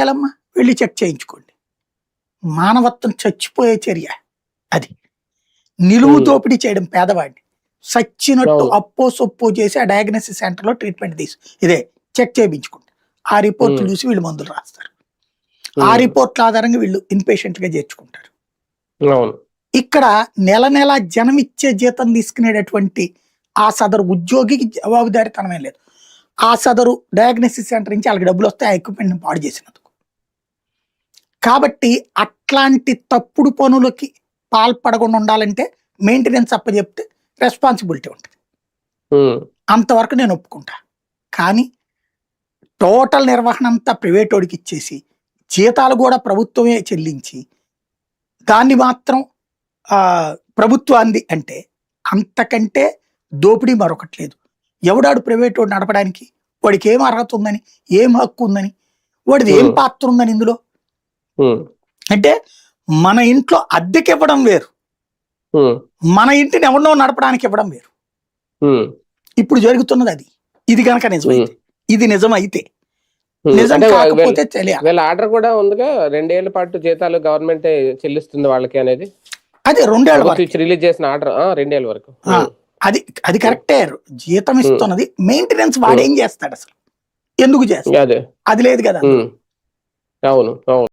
చేయాలమ్మా? వెళ్ళి చెక్ చేయించుకోండి. మానవత్వం చచ్చిపోయే చర్య అది. నిలువు. దోపిడీ చేయడం పేదవాడిని. సచ్చినట్టు. అప్పో సొప్పో చేసి ఆ డయాగ్నోసిస్ సెంటర్లో ట్రీట్మెంట్ తీసు. ఇదే చెక్ చేయించుకోండి. ఆ రిపోర్ట్లు. చూసి వీళ్ళు మందులు రాస్తారు. ఆ రిపోర్ట్ల ఆధారంగా వీళ్ళు ఇన్పేషెంట్గా చేర్చుకుంటారు. ఇక్కడ నెల నెల జనం ఇచ్చే జీతం తీసుకునేటటువంటి ఆ సదరు ఉద్యోగికి జవాబుదారితనమే లేదు. ఆ సదరు డయాగ్నోసిస్ సెంటర్ నుంచి వాళ్ళకి డబ్బులు వస్తే ఆ ఎక్విప్మెంట్ పాడు చేసినందుకు కాబట్టి అట్లాంటి తప్పుడు పనులకి పాల్పడకుండా ఉండాలంటే మెయింటెనెన్స్ అప్పచెప్తే రెస్పాన్సిబిలిటీ ఉంటుంది. అంతవరకు నేను ఒప్పుకుంటా. కానీ టోటల్ నిర్వహణ అంతా ప్రైవేట్ వాడికి ఇచ్చేసి జీతాలు కూడా ప్రభుత్వమే చెల్లించి దాన్ని మాత్రం ఆ, ప్రభుత్వాంది అంటే అంతకంటే దోపిడీ మరొకటి లేదు. ఎవడాడు ప్రైవేట్ వాడు నడపడానికి? వాడికి ఏం అర్హత ఉందని? ఏం హక్కు ఉందని? వాడిది ఏం. పాత్ర ఉందని ఇందులో? అంటే మన ఇంట్లో అద్దెకి ఇవ్వడం వేరు మన ఇంటిని ఎవరినో నడపడానికి ఇవ్వడం వేరు ఇప్పుడు జరుగుతున్నది అది. ఇది కనుక నిజమైతే. ఇది నిజమైతే. వీళ్ళ ఆర్డర్ కూడా ఉందిగా రెండేళ్ళ పాటు జీతాలు గవర్నమెంట్ చెల్లిస్తుంది వాళ్ళకి అనేది? అది రెండేళ్ళ వరకు. రిలీజ్ చేసిన ఆర్డర్ రెండేళ్ళ వరకు. అది అది కరెక్టే. జీతం ఇస్తున్నది. మెయింటెనెన్స్ వాడు ఏం చేస్తాడు అసలు? ఎందుకు చేస్తాడు? అదే. అది లేదు కదా అవును అవును.